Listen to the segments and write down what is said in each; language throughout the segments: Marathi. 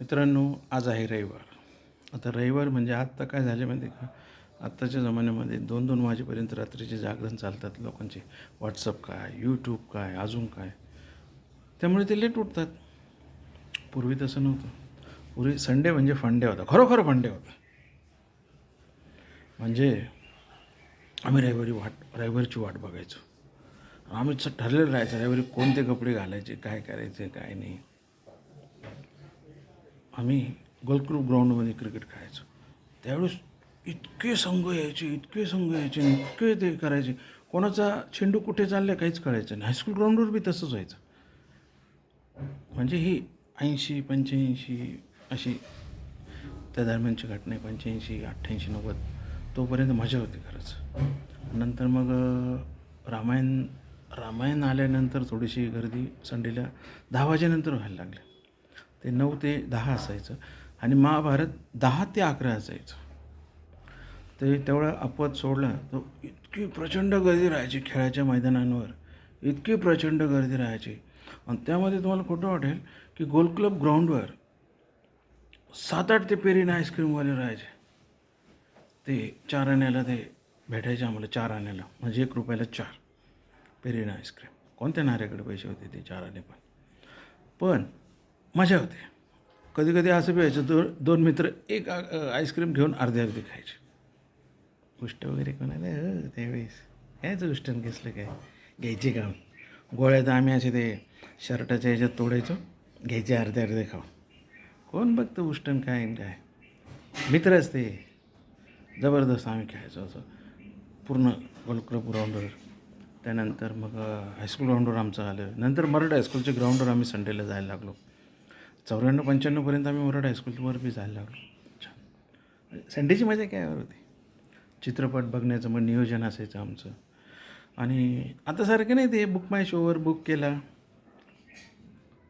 मित्रांनो आज आहे रविवार. आता रविवार म्हणजे आत्ता काय झाले माहिती का? आत्ताच्या जमान्यामध्ये दोन दोन वाजेपर्यंत रात्रीचे जागरण चालतात लोकांचे. व्हॉट्सअप काय यूट्यूब काय अजून काय. त्यामुळे ते लेट उठतात. पूर्वी तसं नव्हतं. पूर्वी संडे म्हणजे फंडे होता. खरोखर फंडे होता. म्हणजे आम्ही रविवारी वाट रविवारची वाट बघायचो. आम्ही ठरलेलं राहायचं रविवारी कोणते कपडे घालायचे काय करायचे काय नाही. आम्ही गोलक्रूप ग्राउंडमध्ये क्रिकेट खेळायचो. त्यावेळेस इतके संघ यायचे इतके संघ यायचे इतके ते करायचे. कोणाचा चेंडू कुठे चालले काहीच कळायचं नाही. हायस्कूल ग्राउंडवर बी तसंच व्हायचं. म्हणजे ही ऐंशी पंच्याऐंशी अशी त्या दरम्यानची घटना आहे. पंच्याऐंशी अठ्ठ्याऐंशी नव्वद तोपर्यंत मजा होती खरंच. नंतर मग रामायण रामायण आल्यानंतर थोडीशी गर्दी संडेला दहा वाजेनंतर व्हायला लागली ते नऊ ते दहा असायचं. आणि महाभारत दहा ते अकरा असायचं. ते तेवढं अपवाद सोडला तर इतकी प्रचंड गर्दी राहायची खेळाच्या मैदानांवर. इतकी प्रचंड गर्दी राहायची. आणि त्यामध्ये तुम्हाला खोटं वाटेल की गोल क्लब ग्राउंडवर सात आठ ते पेरीन आईस्क्रीमवाले राहायचे. ते चार आण्याला ते भेटायचे आम्हाला चार आण्याला. म्हणजे एक रुपयाला चार. पेरीन आईस्क्रीम कोणत्या नाऱ्याकडे पैसे होते ते चार आणे पण. पण मजा होते. कधी कधी असं बी व्हायचं दो दोन मित्र एक आईस्क्रीम घेऊन अर्धे अर्धे खायचे. गोष्ट वगैरे कोणाला हो त्यावेळेस कायच गोष्ट घेसलं काय? घ्यायचे का गोळ्या तर आम्ही असे ते शर्टाच्या ह्याच्यात तोडायचो घ्यायचे अर्धे अर्धे खाऊ कोण बघतं उष्टन काय काय? मित्रच ते जबरदस्त आम्ही खेळायचो असं. पूर्ण गोलक्लब ग्राउंडवर त्यानंतर मग हायस्कूल ग्राउंडवर आमचं आलं. नंतर मराठा हायस्कूलच्या ग्राउंडवर आम्ही संडेला जायला लागलो. चौऱ्याण्णव पंच्याण्णवपर्यंत आम्ही मराठ हायस्कूलवर बी जायला लागलो. छान. संडेची मजा काय होती? चित्रपट बघण्याचं मग नियोजन असायचं आमचं. आणि आता सारखं नाही ते बुक माय शोवर बुक केला.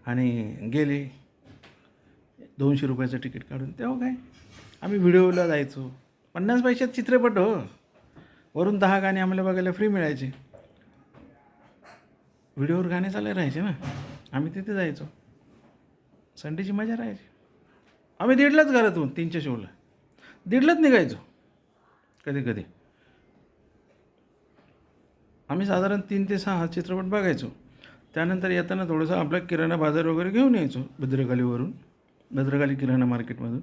आणि गेले. दोनशे रुपयाचं तिकीट काढून. तेव्हा काय? आम्ही व्हिडिओला जायचो. पन्नास पैशात चित्रपट हो. वरून दहा गाणे आम्हाला बघायला फ्री मिळायचे. व्हिडिओवर गाणे चालले राहायचे ना. आम्ही तिथे जायचो. संडेची मजा राहायची. आम्ही दीडलाच घरातून तीनच्या शोला. दीडलाच निघायचो. कधी कधी. आम्ही साधारण तीन ते सहा हा चित्रपट बघायचो. त्यानंतर येताना थोडंसं आपला किराणा बाजार वगैरे घेऊन यायचो भद्रकालीवरून भद्रकाली किराणा मार्केटमधून.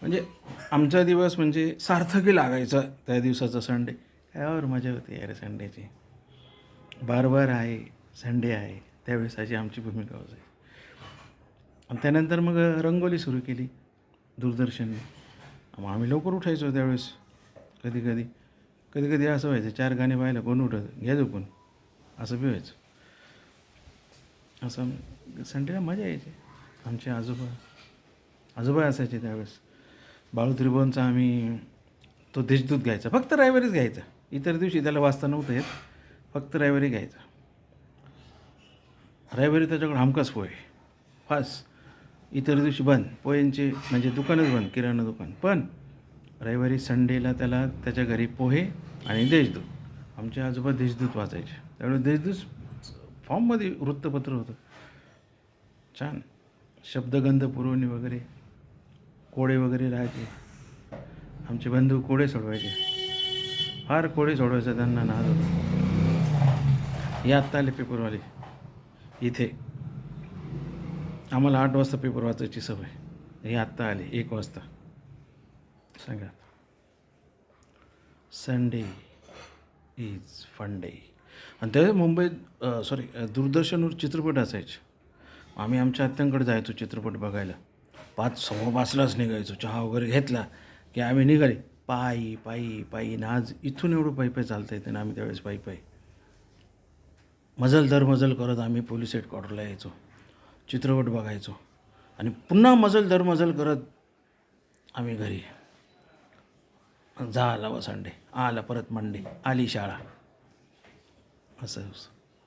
म्हणजे आमचा दिवस म्हणजे सार्थकी लागायचा त्या दिवसाचा संडे. यावर मजा होती यार संडेची. बार बार आहे संडे आहे. त्यावेळेस अशी आमची भूमिका होती. आणि त्यानंतर मग रंगोली सुरू केली दूरदर्शनने. मग आम्ही लवकर उठायचो त्यावेळेस कधी कधी. कधी कधी असं व्हायचं चार गाणे पाहिलं कोण उठत? घ्या कोण असं बी व्हायचं असं संडेला मजा यायची. आमचे आजोबा आजोबा असायचे त्यावेळेस. बाळू त्रिभुवनचा आम्ही तो देशदूत घ्यायचा. फक्त रविवारीच घ्यायचा. इतर दिवशी त्याला वाचता नव्हतं येत. फक्त रविवारी घ्यायचा. रविवारी त्याच्याकडे हमखास पोहे. फास. इतर दिवशी बंद. पोह्यांचे म्हणजे दुकानच बंद किराणा दुकान. पण रविवारी संडेला त्याला त्याच्या घरी पोहे आणि देशदूत. आमचे आजोबा देशदूत वाचायचे. त्यामुळे देशदूत फॉर्ममध्ये वृत्तपत्र होतं. छान. शब्दगंध पुरवणी वगैरे कोडे वगैरे राहायचे. आमचे बंधू कोडे सोडवायचे. फार कोडे सोडवायचं त्यांना नाद होता. हे आत्ता आले पेपरवाले. इथे. आम्हाला आठ वाजता पेपर वाचायची सवय. हे आत्ता आली एक वाजता. सांगा संडे इज फंडे आणि त्यावेळेस मुंबईत सॉरी दूरदर्शनवर चित्रपट असायचे. आम्ही आमच्या आत्यांकडे जायचो चित्रपट बघायला. पाच सव्वा पाचलाच निघायचो. चहा वगैरे घेतला की आम्ही निघाले. पायी पायी पायी. ना आज इथून एवढं पायी पायी चालता येते ना आम्ही त्यावेळेस पायी पायी मजल दर मजल करत आम्ही पोलीस हेडक्वार्टरला यायचो. चित्रपट बघायचो. आणि पुन्हा मजल दर मजल करत आम्ही घरी. झाला व संडे आला परत मंडे आली शाळा. असं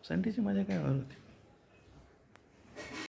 संडेची मजा काय होती?